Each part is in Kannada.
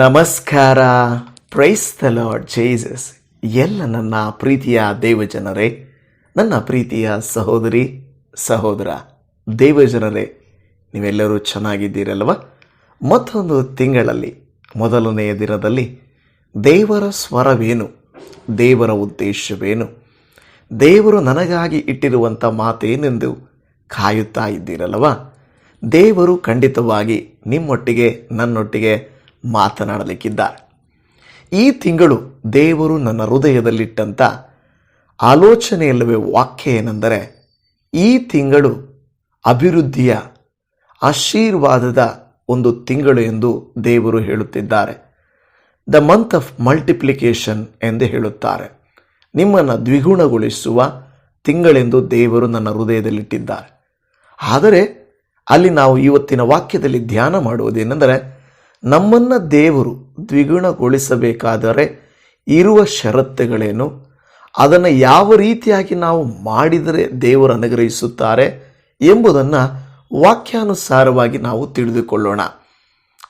ನಮಸ್ಕಾರ. ಪ್ರೈಸ್ ದ ಲಾರ್ಡ್ ಜೇಸಸ್ ಎಲ್ಲ ನನ್ನ ಪ್ರೀತಿಯ ದೇವಜನರೇ, ನನ್ನ ಪ್ರೀತಿಯ ಸಹೋದರಿ, ಸಹೋದರ, ದೇವಜನರೇ, ನೀವೆಲ್ಲರೂ ಚೆನ್ನಾಗಿದ್ದೀರಲ್ವ? ಮತ್ತೊಂದು ತಿಂಗಳಲ್ಲಿ, ಮೊದಲನೆಯ ದಿನದಲ್ಲಿ ದೇವರ ಸ್ವರವೇನು? ದೇವರ ಉದ್ದೇಶವೇನು? ದೇವರು ನನಗಾಗಿ ಇಟ್ಟಿರುವಂಥ ಮಾತೇನೆಂದು ಕಾಯುತ್ತಾ ಇದ್ದೀರಲ್ವ? ದೇವರು ಖಂಡಿತವಾಗಿ ನಿಮ್ಮೊಟ್ಟಿಗೆ, ನನ್ನೊಟ್ಟಿಗೆ ಮಾತನಾಡಲಿಕ್ಕಿದ್ದಾರೆ. ಈ ತಿಂಗಳು ದೇವರು ನನ್ನ ಹೃದಯದಲ್ಲಿಟ್ಟಂಥ ಆಲೋಚನೆಯಲ್ಲವೇ ವಾಕ್ಯ ಏನೆಂದರೆ, ಈ ತಿಂಗಳು ಅಭಿವೃದ್ಧಿಯ ಆಶೀರ್ವಾದದ ಒಂದು ತಿಂಗಳು ಎಂದು ದೇವರು ಹೇಳುತ್ತಿದ್ದಾರೆ. ದ ಮಂತ್ ಆಫ್ ಮಲ್ಟಿಪ್ಲಿಕೇಶನ್ ಎಂದು ಹೇಳುತ್ತಾರೆ. ನಿಮ್ಮನ್ನು ದ್ವಿಗುಣಗೊಳಿಸುವ ತಿಂಗಳೆಂದು ದೇವರು ನನ್ನ ಹೃದಯದಲ್ಲಿಟ್ಟಿದ್ದಾರೆ. ಆದರೆ ಅಲ್ಲಿ ನಾವು ಇವತ್ತಿನ ವಾಕ್ಯದಲ್ಲಿ ಧ್ಯಾನ ಮಾಡುವುದೇನೆಂದರೆ ನಮ್ಮನ್ನು ದೇವರು ದ್ವಿಗುಣಗೊಳಿಸಬೇಕಾದರೆ ಇರುವ ಷರತ್ತುಗಳೇನು? ಅದನ್ನು ಯಾವ ರೀತಿಯಾಗಿ ನಾವು ಮಾಡಿದರೆ ದೇವರು ಅನುಗ್ರಹಿಸುತ್ತಾರೆ ಎಂಬುದನ್ನು ವಾಕ್ಯಾನುಸಾರವಾಗಿ ನಾವು ತಿಳಿದುಕೊಳ್ಳೋಣ.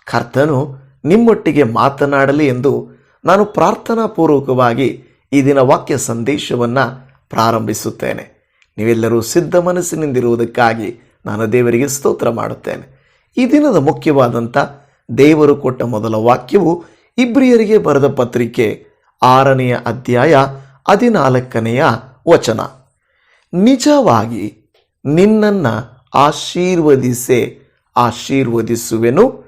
ಕರ್ತನು ನಿಮ್ಮೊಟ್ಟಿಗೆ ಮಾತನಾಡಲಿ ಎಂದು ನಾನು ಪ್ರಾರ್ಥನಾಪೂರ್ವಕವಾಗಿ ಈ ದಿನ ವಾಕ್ಯ ಸಂದೇಶವನ್ನು ಪ್ರಾರಂಭಿಸುತ್ತೇನೆ. ನೀವೆಲ್ಲರೂ ಸಿದ್ಧ ಮನಸ್ಸಿನಿಂದಿರುವುದಕ್ಕಾಗಿ ನಾನು ದೇವರಿಗೆ ಸ್ತೋತ್ರ ಮಾಡುತ್ತೇನೆ. ಈ ದಿನದ ಮುಖ್ಯವಾದಂಥ ದೇವರು ಕೊಟ್ಟ ಮೊದಲ ವಾಕ್ಯವು ಇಬ್ರಿಯರಿಗೆ ಬರೆದ ಪತ್ರಿಕೆ ಆರನೆಯ ಅಧ್ಯಾಯ ಹದಿನಾಲ್ಕನೆಯ ವಚನ. ನಿಜವಾಗಿ ನಿನ್ನನ್ನು ಆಶೀರ್ವದಿಸೆ, ಆಶೀರ್ವದಿಸುವೆನು.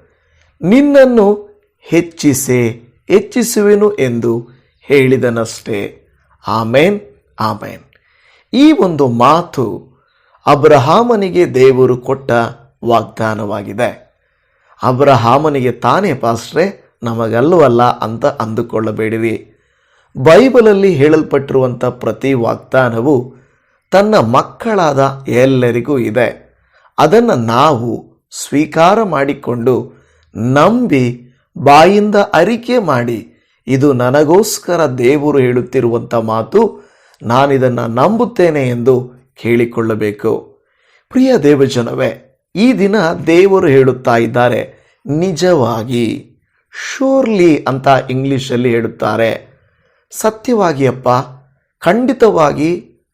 ನಿನ್ನನ್ನು ಹೆಚ್ಚಿಸೆ, ಹೆಚ್ಚಿಸುವೆನು ಎಂದು ಹೇಳಿದನಷ್ಟೇ. ಆಮೇನ್ ಆಮೇನ್. ಈ ಒಂದು ಮಾತು ಅಬ್ರಹಾಮನಿಗೆ ದೇವರು ಕೊಟ್ಟ ವಾಗ್ದಾನವಾಗಿದೆ. ಅಬ್ರಹಾಮನಿಗೆ ತಾನೇ, ಪಾಸ್ಟ್ರೆ, ನಮಗಲ್ಲವಲ್ಲ ಅಂತ ಅಂದುಕೊಳ್ಳಬೇಡಿರಿ. ಬೈಬಲಲ್ಲಿ ಹೇಳಲ್ಪಟ್ಟಿರುವಂಥ ಪ್ರತಿ ವಾಗ್ದಾನವು ತನ್ನ ಮಕ್ಕಳಾದ ಎಲ್ಲರಿಗೂ ಇದೆ. ಅದನ್ನು ನಾವು ಸ್ವೀಕಾರ ಮಾಡಿಕೊಂಡು ನಂಬಿ ಬಾಯಿಂದ ಅರಿಕೆ ಮಾಡಿ, ಇದು ನನಗೋಸ್ಕರ ದೇವರು ಹೇಳುತ್ತಿರುವಂಥ ಮಾತು, ನಾನಿದನ್ನು ನಂಬುತ್ತೇನೆ ಎಂದು ಕೇಳಿಕೊಳ್ಳಬೇಕು. ಪ್ರಿಯ ದೇವಜನವೇ ಈ ದಿನ ದೇವರು ಹೇಳುತ್ತಾ ಇದ್ದಾರೆ, ನಿಜವಾಗಿ ಶೂರ್ಲಿ ಅಂತ ಇಂಗ್ಲೀಷಲ್ಲಿ ಹೇಳುತ್ತಾರೆ. ಸತ್ಯವಾಗಿ ಅಪ್ಪ, ಖಂಡಿತವಾಗಿ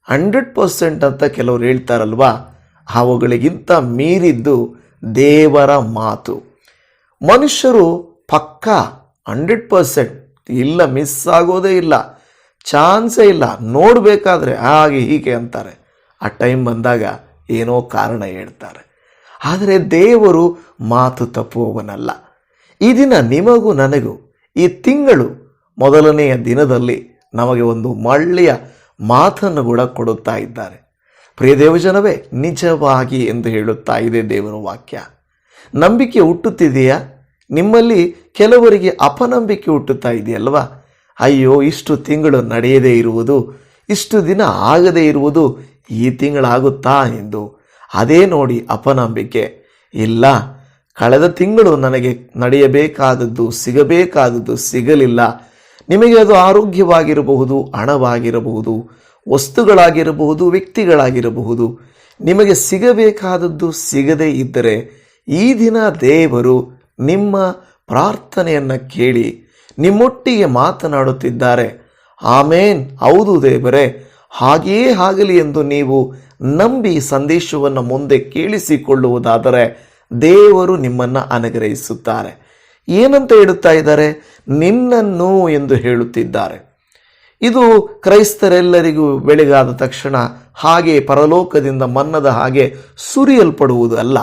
ಹಂಡ್ರೆಡ್ ಪರ್ಸೆಂಟ್ ಅಂತ ಕೆಲವರು ಹೇಳ್ತಾರಲ್ವಾ? ಅವುಗಳಿಗಿಂತ ಮೀರಿದ್ದು ದೇವರ ಮಾತು. ಮನುಷ್ಯರು ಪಕ್ಕ ಹಂಡ್ರೆಡ್ ಪರ್ಸೆಂಟ್ ಇಲ್ಲ ಮಿಸ್ ಆಗೋದೇ ಇಲ್ಲ, ಚಾನ್ಸೇ ಇಲ್ಲ, ನೋಡಬೇಕಾದ್ರೆ ಹಾಗೆ ಹೀಗೆ ಅಂತಾರೆ. ಆ ಟೈಮ್ ಬಂದಾಗ ಏನೋ ಕಾರಣ ಹೇಳ್ತಾರೆ. ಆದರೆ ದೇವರು ಮಾತು ತಪ್ಪುವವನಲ್ಲ. ಈ ದಿನ ನಿಮಗೂ ನನಗೂ ಈ ತಿಂಗಳು ಮೊದಲನೆಯ ದಿನದಲ್ಲಿ ನಮಗೆ ಒಂದು ಮಳ್ಳಿಯ ಮಾತನ್ನು ಕೂಡ ಕೊಡುತ್ತಾ ಇದ್ದಾರೆ. ಪ್ರಿಯ ದೇವಜನವೇ, ನಿಜವಾಗಿ ಎಂದು ಹೇಳುತ್ತಾ ಇದೆ ದೇವರ ವಾಕ್ಯ. ನಂಬಿಕೆ ಹುಟ್ಟುತ್ತಿದೆಯಾ? ನಿಮ್ಮಲ್ಲಿ ಕೆಲವರಿಗೆ ಅಪನಂಬಿಕೆ ಹುಟ್ಟುತ್ತಾ ಇದೆಯಲ್ವಾ? ಅಯ್ಯೋ, ಇಷ್ಟು ತಿಂಗಳು ನಡೆಯದೇ ಇರುವುದು, ಇಷ್ಟು ದಿನ ಆಗದೇ ಇರುವುದು ಈ ತಿಂಗಳಾಗುತ್ತಾ ಎಂದು ಅದೇ ನೋಡಿ ಅಪನಂಬಿಕೆ. ಇಲ್ಲ, ಕಳೆದ ತಿಂಗಳು ನನಗೆ ನಡೆಯಬೇಕಾದದ್ದು ಸಿಗಬೇಕಾದದ್ದು ಸಿಗಲಿಲ್ಲ. ನಿಮಗೆ ಅದು ಆರೋಗ್ಯವಾಗಿರಬಹುದು, ಹಣವಾಗಿರಬಹುದು, ವಸ್ತುಗಳಾಗಿರಬಹುದು, ವ್ಯಕ್ತಿಗಳಾಗಿರಬಹುದು. ನಿಮಗೆ ಸಿಗಬೇಕಾದದ್ದು ಸಿಗದೇ ಇದ್ದರೆ ಈ ದಿನ ದೇವರು ನಿಮ್ಮ ಪ್ರಾರ್ಥನೆಯನ್ನು ಕೇಳಿ, ನಿಮ್ಮೊಟ್ಟಿಗೆ ಮಾತನಾಡುತ್ತಿದ್ದಾರೆ. ಆಮೇನ್. ಹೌದು ದೇವರೇ, ಹಾಗೆಯೇ ಆಗಲಿ ಎಂದು ನೀವು ನಂಬಿ ಸಂದೇಶವನ್ನು ಮುಂದೆ ಕೇಳಿಸಿಕೊಳ್ಳುವುದಾದರೆ ದೇವರು ನಿಮ್ಮನ್ನು ಅನುಗ್ರಹಿಸುತ್ತಾರೆ. ಏನಂತ ಹೇಳುತ್ತಾ ಇದ್ದಾರೆ? ನಿನ್ನನ್ನು ಎಂದು ಹೇಳುತ್ತಿದ್ದಾರೆ. ಇದು ಕ್ರೈಸ್ತರೆಲ್ಲರಿಗೂ ಬೆಳಗಾದ ತಕ್ಷಣ ಹಾಗೆ ಪರಲೋಕದಿಂದ ಮನ್ನದ ಹಾಗೆ ಸುರಿಯಲ್ಪಡುವುದು ಅಲ್ಲ.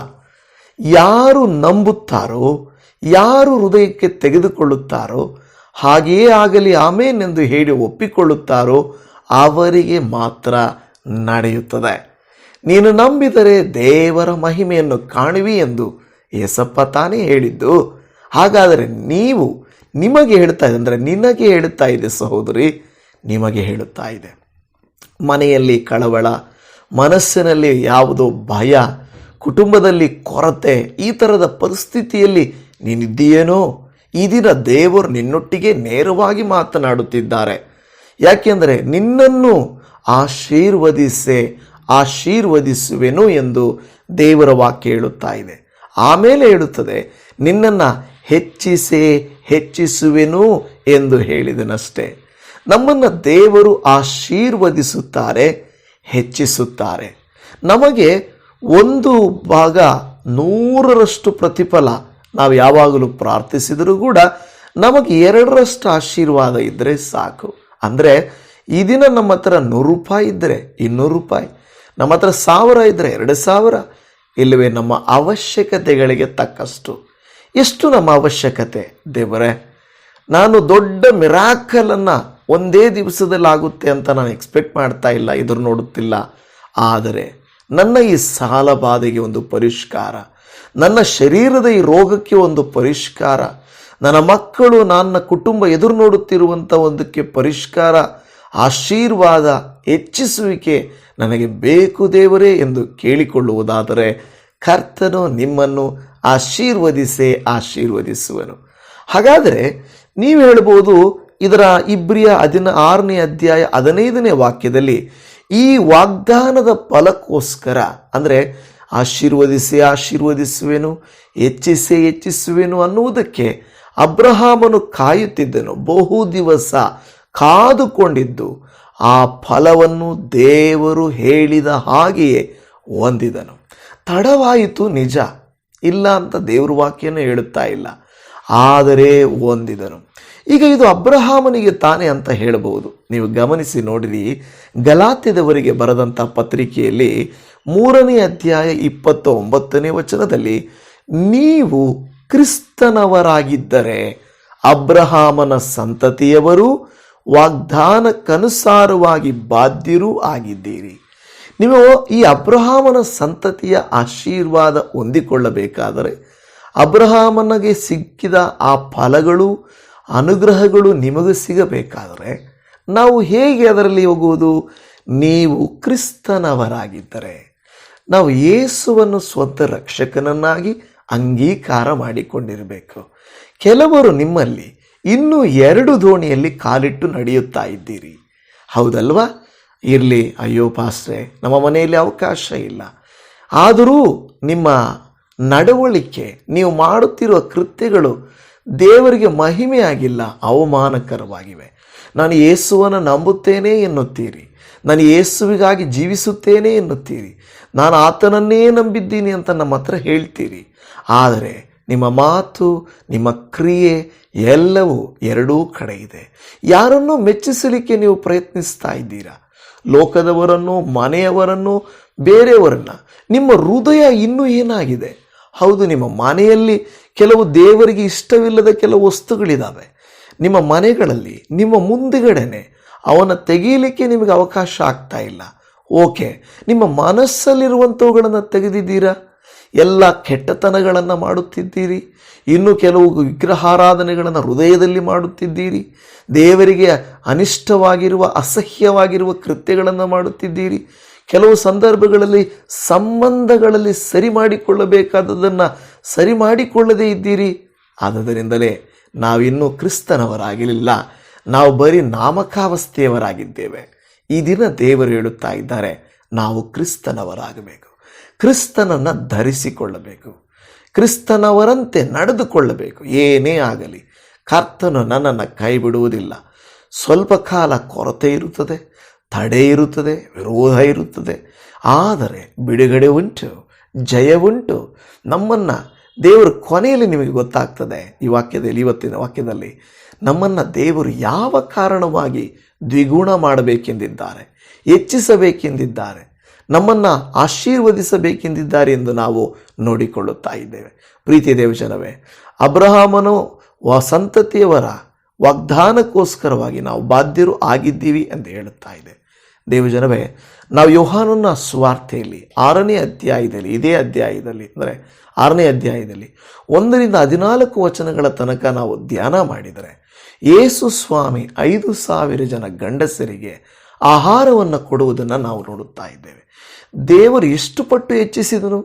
ಯಾರು ನಂಬುತ್ತಾರೋ, ಯಾರು ಹೃದಯಕ್ಕೆ ತೆಗೆದುಕೊಳ್ಳುತ್ತಾರೋ, ಹಾಗೆಯೇ ಆಗಲಿ ಆಮೇನೆಂದು ಹೇಳಿ ಒಪ್ಪಿಕೊಳ್ಳುತ್ತಾರೋ, ಅವರಿಗೆ ಮಾತ್ರ ನಡೆಯುತ್ತದೆ. ನೀನು ನಂಬಿದರೆ ದೇವರ ಮಹಿಮೆಯನ್ನು ಕಾಣುವಿ ಎಂದು ಯಸಪ್ಪ ತಾನೇ ಹೇಳಿದ್ದು. ಹಾಗಾದರೆ ನೀವು ನಿಮಗೆ ಹೇಳ್ತಾ ಇದೆ ಅಂದರೆ ನಿನಗೆ ಹೇಳುತ್ತಾ ಇದೆ ಸಹೋದರಿ, ನಿಮಗೆ ಹೇಳುತ್ತಾ ಇದೆ. ಮನೆಯಲ್ಲಿ ಕಳವಳ, ಮನಸ್ಸಿನಲ್ಲಿ ಯಾವುದೋ ಭಯ, ಕುಟುಂಬದಲ್ಲಿ ಕೊರತೆ, ಈ ಥರದ ಪರಿಸ್ಥಿತಿಯಲ್ಲಿ ನೀನಿದ್ದೀಯೇನೋ? ಈ ದಿನ ದೇವರು ನಿನ್ನೊಟ್ಟಿಗೆ ನೇರವಾಗಿ ಮಾತನಾಡುತ್ತಿದ್ದಾರೆ. ಯಾಕೆಂದರೆ ನಿನ್ನನ್ನು ಆಶೀರ್ವದಿಸೆ, ಆಶೀರ್ವದಿಸುವೆನು ಎಂದು ದೇವರ ವಾಕ್ಯ ಹೇಳುತ್ತಾ ಇದೆ. ಆಮೇಲೆ ಹೇಳುತ್ತದೆ, ನಿನ್ನನ್ನು ಹೆಚ್ಚಿಸೇ, ಹೆಚ್ಚಿಸುವೆನು ಎಂದು ಹೇಳಿದನಷ್ಟೇ. ನಮ್ಮನ್ನು ದೇವರು ಆಶೀರ್ವದಿಸುತ್ತಾರೆ, ಹೆಚ್ಚಿಸುತ್ತಾರೆ. ನಮಗೆ ಒಂದು ಭಾಗ ನೂರರಷ್ಟು ಪ್ರತಿಫಲ ನಾವು ಯಾವಾಗಲೂ ಪ್ರಾರ್ಥಿಸಿದರೂ ಕೂಡ ನಮಗೆ ಎರಡರಷ್ಟು ಆಶೀರ್ವಾದ ಇದ್ದರೆ ಸಾಕು. ಅಂದರೆ ಈ ದಿನ ನಮ್ಮ ಹತ್ರ ನೂರು ರೂಪಾಯಿ ಇದ್ದರೆ ಇನ್ನೂರು ರೂಪಾಯಿ. ನಮ್ಮ ಹತ್ರ ಸಾವಿರ ಇದ್ದರೆ ಎರಡು ಸಾವಿರ. ಇಲ್ಲವೇ ನಮ್ಮ ಅವಶ್ಯಕತೆಗಳಿಗೆ ತಕ್ಕಷ್ಟು. ಎಷ್ಟು ನಮ್ಮ ಅವಶ್ಯಕತೆ ದೇವರೇ? ನಾನು ದೊಡ್ಡ ಮಿರಾಕಲನ್ನು ಒಂದೇ ದಿವಸದಲ್ಲಿ ಆಗುತ್ತೆ ಅಂತ ನಾನು ಎಕ್ಸ್ಪೆಕ್ಟ್ ಮಾಡ್ತಾ ಇಲ್ಲ ಎದುರು ನೋಡುತ್ತಿಲ್ಲ ಆದರೆ ನನ್ನ ಈ ಸಾಲ ಬಾಧೆಗೆ ಒಂದು ಪರಿಷ್ಕಾರ, ನನ್ನ ಶರೀರದ ಈ ರೋಗಕ್ಕೆ ಒಂದು ಪರಿಷ್ಕಾರ, ನನ್ನ ಮಕ್ಕಳು ನನ್ನ ಕುಟುಂಬ ಎದುರು ನೋಡುತ್ತಿರುವಂಥ ಒಂದಕ್ಕೆ ಪರಿಷ್ಕಾರ ಆಶೀರ್ವಾದ ಹೆಚ್ಚಿಸುವಿಕೆ ನನಗೆ ಬೇಕು ದೇವರೇ ಎಂದು ಕೇಳಿಕೊಳ್ಳುವುದಾದರೆ ಕರ್ತನು ನಿಮ್ಮನ್ನು ಆಶೀರ್ವದಿಸೇ ಆಶೀರ್ವದಿಸುವನು. ಹಾಗಾದರೆ ನೀವು ಹೇಳ್ಬೋದು ಇದರ ಇಬ್ರಿಯ ಹದಿನ ಆರನೇ ಅಧ್ಯಾಯ ಹದಿನೈದನೇ ವಾಕ್ಯದಲ್ಲಿ ಈ ವಾಗ್ದಾನದ ಫಲಕ್ಕೋಸ್ಕರ, ಅಂದರೆ ಆಶೀರ್ವದಿಸಿ ಆಶೀರ್ವದಿಸುವೆನು, ಹೆಚ್ಚಿಸೇ ಹೆಚ್ಚಿಸುವೆನು ಅನ್ನುವುದಕ್ಕೆ ಅಬ್ರಹಾಮನು ಕಾಯುತ್ತಿದ್ದನು ಬಹು ದಿವಸ. ಕಾದುಕೊಂಡಿದ್ದು, ಆ ಫಲವನ್ನು ದೇವರು ಹೇಳಿದ ಹಾಗೆಯೇ ಹೊಂದಿದನು. ತಡವಾಯಿತು ನಿಜ. ಇಲ್ಲ ಅಂತ ದೇವ್ರ ವಾಕ್ಯನೂ ಹೇಳುತ್ತಾ ಇಲ್ಲ. ಆದರೆ ಹೊಂದಿದನು. ಈಗ ಇದು ಅಬ್ರಹಾಮನಿಗೆ ತಾನೇ ಅಂತ ಹೇಳಬಹುದು. ನೀವು ಗಮನಿಸಿ ನೋಡಿರಿ, ಗಲಾತ್ಯದವರಿಗೆ ಬರೆದಂಥ ಪತ್ರಿಕೆಯಲ್ಲಿ ಮೂರನೇ ಅಧ್ಯಾಯ ಇಪ್ಪತ್ತ ಒಂಬತ್ತನೇ ವಚನದಲ್ಲಿ, ನೀವು ಕ್ರಿಸ್ತನವರಾಗಿದ್ದರೆ ಅಬ್ರಹಾಮನ ಸಂತತಿಯವರು ವಾಗ್ದಾನಕ್ಕನುಸಾರವಾಗಿ ಬಾಧ್ಯರೂ ಆಗಿದ್ದೀರಿ. ನೀವು ಈ ಅಬ್ರಹಾಮನ ಸಂತತಿಯ ಆಶೀರ್ವಾದ ಹೊಂದಿಕೊಳ್ಳಬೇಕಾದರೆ ಅಬ್ರಹಾಮನಿಗೆ ಸಿಕ್ಕಿದ ಆ ಫಲಗಳು, ಅನುಗ್ರಹಗಳು ನಿಮಗೆ ಸಿಗಬೇಕಾದರೆ ನಾವು ಹೇಗೆ ಅದರಲ್ಲಿ ಹೋಗುವುದು? ನೀವು ಕ್ರಿಸ್ತನವರಾಗಿದ್ದರೆ. ನಾವು ಯೇಸುವನ್ನು ಸ್ವಂತ ರಕ್ಷಕನನ್ನಾಗಿ ಅಂಗೀಕಾರ ಮಾಡಿಕೊಂಡಿರಬೇಕು. ಕೆಲವರು ನಿಮ್ಮಲ್ಲಿ ಇನ್ನೂ ಎರಡು ದೋಣಿಯಲ್ಲಿ ಕಾಲಿಟ್ಟು ನಡೆಯುತ್ತಾ ಇದ್ದೀರಿ. ಹೌದಲ್ವಾ? ಇರಲಿ, ಅಯ್ಯೋ ಪಾಸ್ರೆ, ನಮ್ಮ ಮನೆಯಲ್ಲಿ ಅವಕಾಶ ಇಲ್ಲ. ಆದರೂ ನಿಮ್ಮ ನಡವಳಿಕೆ, ನೀವು ಮಾಡುತ್ತಿರುವ ಕೃತ್ಯಗಳು ದೇವರಿಗೆ ಮಹಿಮೆಯಾಗಿಲ್ಲ, ಅವಮಾನಕರವಾಗಿವೆ. ನಾನು ಯೇಸುವನ್ನು ನಂಬುತ್ತೇನೆ ಎನ್ನುತ್ತೀರಿ. ನಾನು ಯೇಸುವಿಗಾಗಿ ಜೀವಿಸುತ್ತೇನೆ ಎನ್ನುತ್ತೀರಿ. ನಾನು ಆತನನ್ನೇ ನಂಬಿದ್ದೀನಿ ಅಂತ ನಮ್ಮ ಹತ್ರ ಹೇಳ್ತೀರಿ. ಆದರೆ ನಿಮ್ಮ ಮಾತು, ನಿಮ್ಮ ಕ್ರಿಯೆ ಎಲ್ಲವೂ ಎರಡೂ ಕಡೆ ಇದೆ. ಯಾರನ್ನು ಮೆಚ್ಚಿಸಲಿಕ್ಕೆ ನೀವು ಪ್ರಯತ್ನಿಸ್ತಾ ಇದ್ದೀರಾ? ಲೋಕದವರನ್ನು, ಮನೆಯವರನ್ನು, ಬೇರೆಯವರನ್ನು? ನಿಮ್ಮ ಹೃದಯ ಇನ್ನೂ ಏನಾಗಿದೆ? ಹೌದು, ನಿಮ್ಮ ಮನೆಯಲ್ಲಿ ಕೆಲವು ದೇವರಿಗೆ ಇಷ್ಟವಿಲ್ಲದ ಕೆಲವು ವಸ್ತುಗಳಿದ್ದಾವೆ ನಿಮ್ಮ ಮನೆಗಳಲ್ಲಿ, ನಿಮ್ಮ ಮುಂದುಗಡೆನೆ ಅವನ ತೆಗೆಯಲಿಕ್ಕೆ ನಿಮಗೆ ಅವಕಾಶ ಆಗ್ತಾ ಇಲ್ಲ. ಓಕೆ, ನಿಮ್ಮ ಮನಸ್ಸಲ್ಲಿರುವಂಥವುಗಳನ್ನು ತೆಗೆದಿದ್ದೀರಾ? ಎಲ್ಲ ಕೆಟ್ಟತನಗಳನ್ನು ಮಾಡುತ್ತಿದ್ದೀರಿ. ಇನ್ನು ಕೆಲವು ವಿಗ್ರಹಾರಾಧನೆಗಳನ್ನು ಹೃದಯದಲ್ಲಿ ಮಾಡುತ್ತಿದ್ದೀರಿ. ದೇವರಿಗೆ ಅನಿಷ್ಟವಾಗಿರುವ, ಅಸಹ್ಯವಾಗಿರುವ ಕೃತ್ಯಗಳನ್ನು ಮಾಡುತ್ತಿದ್ದೀರಿ. ಕೆಲವು ಸಂದರ್ಭಗಳಲ್ಲಿ ಸಂಬಂಧಗಳಲ್ಲಿ ಸರಿ ಮಾಡಿಕೊಳ್ಳಬೇಕಾದದನ್ನು ಸರಿ ಮಾಡಿಕೊಳ್ಳದೇ ಇದ್ದೀರಿ. ಆದ್ದರಿಂದಲೇ ನಾವಿನ್ನೂ ಕ್ರಿಸ್ತನವರಾಗಿರಲಿಲ್ಲ ನಾವು ಬರೀ ನಾಮಕಾವಸ್ಥೆಯವರಾಗಿದ್ದೇವೆ. ಈ ದಿನ ದೇವರು ಹೇಳುತ್ತಾ ಇದ್ದಾರೆ, ನಾವು ಕ್ರಿಸ್ತನವರಾಗಬೇಕು. ಕ್ರಿಸ್ತನನ್ನು ಧರಿಸಿಕೊಳ್ಳಬೇಕು. ಕ್ರಿಸ್ತನವರಂತೆ ನಡೆದುಕೊಳ್ಳಬೇಕು. ಏನೇ ಆಗಲಿ, ಕರ್ತನು ನನ್ನನ್ನು ಕೈ ಬಿಡುವುದಿಲ್ಲ ಸ್ವಲ್ಪ ಕಾಲ ಕೊರತೆ ಇರುತ್ತದೆ, ತಡೆ ಇರುತ್ತದೆ, ವಿರೋಧ ಇರುತ್ತದೆ. ಆದರೆ ಬಿಡುಗಡೆ ಉಂಟು, ಜಯ ಉಂಟು. ನಮ್ಮನ್ನು ದೇವರು ಕೊನೆಯಲ್ಲಿ ನಿಮಗೆ ಗೊತ್ತಾಗ್ತದೆ. ಈ ವಾಕ್ಯದಲ್ಲಿ, ಇವತ್ತಿನ ವಾಕ್ಯದಲ್ಲಿ ನಮ್ಮನ್ನು ದೇವರು ಯಾವ ಕಾರಣವಾಗಿ ದ್ವಿಗುಣ ಮಾಡಬೇಕೆಂದಿದ್ದಾರೆ, ಹೆಚ್ಚಿಸಬೇಕೆಂದಿದ್ದಾರೆ. ನಮ್ಮನ್ನು ಆಶೀರ್ವದಿಸಬೇಕೆಂದಿದ್ದಾರೆ ಎಂದು ನಾವು ನೋಡಿಕೊಳ್ಳುತ್ತಾ ಇದ್ದೇವೆ. ಪ್ರೀತಿ ದೇವಜನವೇ, ಅಬ್ರಹಾಮನು ಸಂತತಿಯವರ ವಾಗ್ದಾನಕ್ಕೋಸ್ಕರವಾಗಿ ನಾವು ಬಾಧ್ಯರು ಆಗಿದ್ದೀವಿ ಎಂದು ಹೇಳುತ್ತಾ ಇದೆ. ದೇವಜನವೇ, ನಾವು ಯೋಹಾನನ ಸ್ವಾರ್ಥೆಯಲ್ಲಿ ಆರನೇ ಅಧ್ಯಾಯದಲ್ಲಿ, ಇದೇ ಅಧ್ಯಾಯದಲ್ಲಿ, ಅಂದರೆ ಆರನೇ ಅಧ್ಯಾಯದಲ್ಲಿ ಒಂದರಿಂದ ಹದಿನಾಲ್ಕು ವಚನಗಳ ತನಕ ನಾವು ಧ್ಯಾನ ಮಾಡಿದರೆ, ಯೇಸು ಸ್ವಾಮಿ ಐದು ಸಾವಿರ ಜನ ಗಂಡಸರಿಗೆ ಆಹಾರವನ್ನು ಕೊಡುವುದನ್ನು ನಾವು ನೋಡುತ್ತಾ ಇದ್ದೇವೆ. ದೇವರು ಎಷ್ಟು ಪಟ್ಟು ಹೆಚ್ಚಿಸಿದನು